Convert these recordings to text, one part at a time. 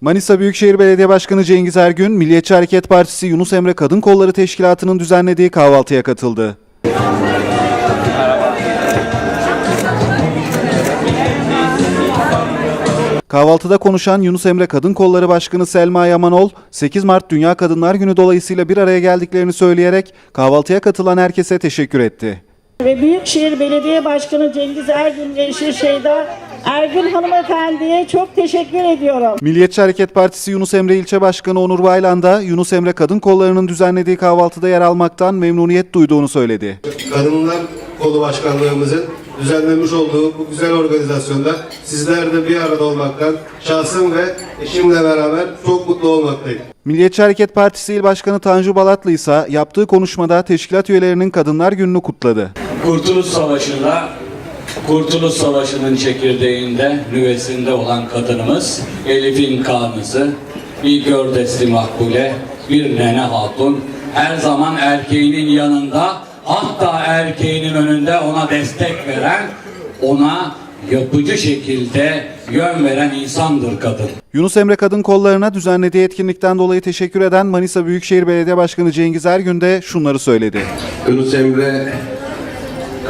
Manisa Büyükşehir Belediye Başkanı Cengiz Ergün, Milliyetçi Hareket Partisi Yunus Emre Kadın Kolları Teşkilatı'nın düzenlediği kahvaltıya katıldı. Kahvaltıda konuşan Yunus Emre Kadın Kolları Başkanı Selma Yamanol, 8 Mart Dünya Kadınlar Günü dolayısıyla bir araya geldiklerini söyleyerek kahvaltıya katılan herkese teşekkür etti. ve Büyükşehir Belediye Başkanı Cengiz Ergün ve eşi Ergün hanımefendiye çok teşekkür ediyorum. Milliyetçi Hareket Partisi Yunus Emre İlçe Başkanı Onur Baylan da Yunus Emre Kadın Kolları'nın düzenlediği kahvaltıda yer almaktan memnuniyet duyduğunu söyledi. Kadınlar Kolu Başkanlığımızın düzenlemiş olduğu bu güzel organizasyonda sizler de bir arada olmaktan şahsım ve eşimle beraber çok mutlu olmaktayım. Milliyetçi Hareket Partisi İl Başkanı Tanju Balatlı ise yaptığı konuşmada teşkilat üyelerinin Kadınlar Günü'nü kutladı. Kurtuluş Savaşı'nda Kurtuluş Savaşı'nın çekirdeğinde, nüvesinde olan kadınımız Elif'in kanısı, bir gördesli makbule, bir nene hatun, her zaman erkeğinin yanında, hatta erkeğinin önünde ona destek veren, ona yapıcı şekilde yön veren insandır kadın. Yunus Emre Kadın Kolları'na düzenlediği etkinlikten dolayı teşekkür eden Manisa Büyükşehir Belediye Başkanı Cengiz Ergün de şunları söyledi. Yunus Emre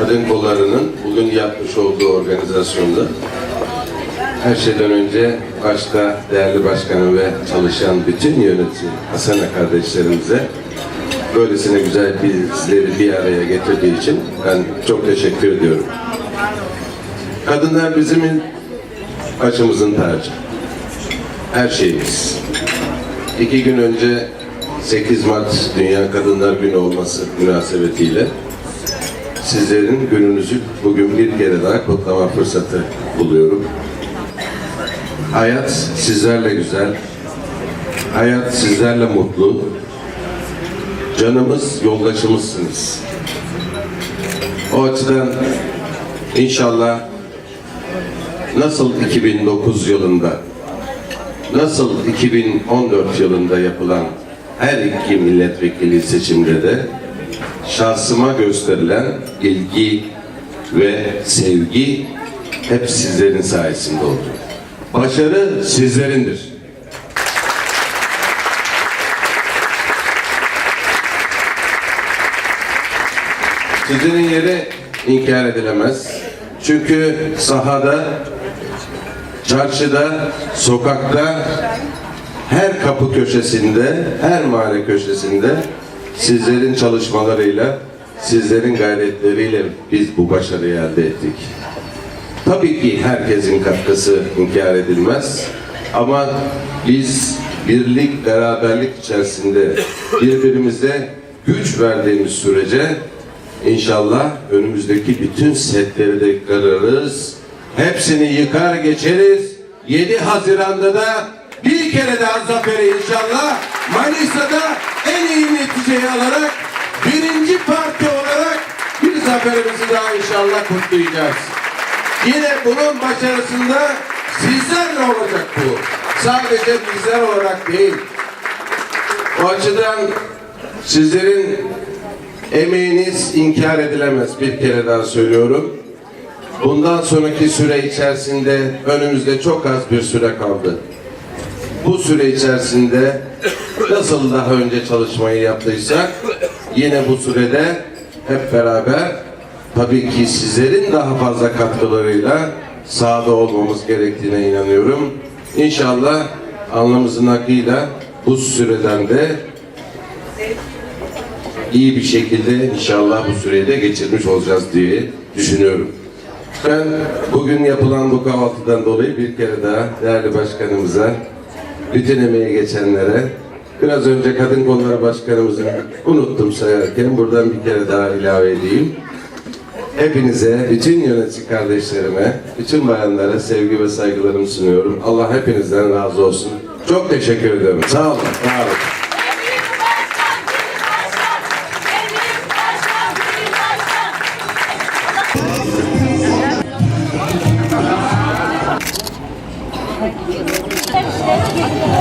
Kadın Kolları'nın bugün yapmış olduğu organizasyonda her şeyden önce başta değerli başkanım ve çalışan bütün yönetici Hasan'a kardeşlerimize böylesine güzel bizleri bir araya getirdiği için ben çok teşekkür ediyorum. Kadınlar bizim başımızın tacı. Her şeyimiz. İki gün önce 8 Mart Dünya Kadınlar Günü olması münasebetiyle sizlerin gününüzü bugün bir kere daha kutlama fırsatı buluyorum. Hayat sizlerle güzel, hayat sizlerle mutlu, canımız yoldaşımızsınız. O açıdan inşallah nasıl 2009 yılında Nasıl 2014 yılında yapılan her iki milletvekili seçimde de şahsıma gösterilen ilgi ve sevgi hep sizlerin sayesinde oldu. Başarı sizlerindir. Sizlerin yeri inkar edilemez. Çünkü sahada çarşıda, sokakta, her kapı köşesinde, her mahalle köşesinde sizlerin çalışmalarıyla, sizlerin gayretleriyle biz bu başarıyı elde ettik. Tabii ki herkesin katkısı inkar edilmez ama biz birlik, beraberlik içerisinde birbirimize güç verdiğimiz sürece inşallah önümüzdeki bütün setleri de kırarız, Hepsini yıkar geçeriz. 7 Haziran'da da bir kere daha zaferi inşallah Manisa'da en iyi neticeyi alarak birinci parti olarak bir zaferimizi daha inşallah kutlayacağız. Yine bunun başarısında sizlerle olacak bu. Sadece bizler olarak değil. O açıdan sizlerin emeğiniz inkar edilemez. Bir kere daha söylüyorum. Bundan sonraki süre içerisinde önümüzde çok az bir süre kaldı. Bu süre içerisinde nasıl daha önce çalışmayı yaptıysak yine bu sürede hep beraber tabii ki sizlerin daha fazla katkılarıyla sahada olmamız gerektiğine inanıyorum. İnşallah alnımızın akıyla bu süreden de iyi bir şekilde inşallah bu süreyi de geçirmiş olacağız diye düşünüyorum. Ben bugün yapılan bu kahvaltıdan dolayı bir kere daha değerli başkanımıza, bütün emeği geçenlere, biraz önce Kadın Konuları Başkanımızı unuttum sayarken buradan bir kere daha ilave edeyim. Hepinize, bütün yönetici kardeşlerime, bütün bayanlara sevgi ve saygılarımı sunuyorum. Allah hepinizden razı olsun. Çok teşekkür ediyorum. Sağ olun. Var olun. Thank you. Thank you.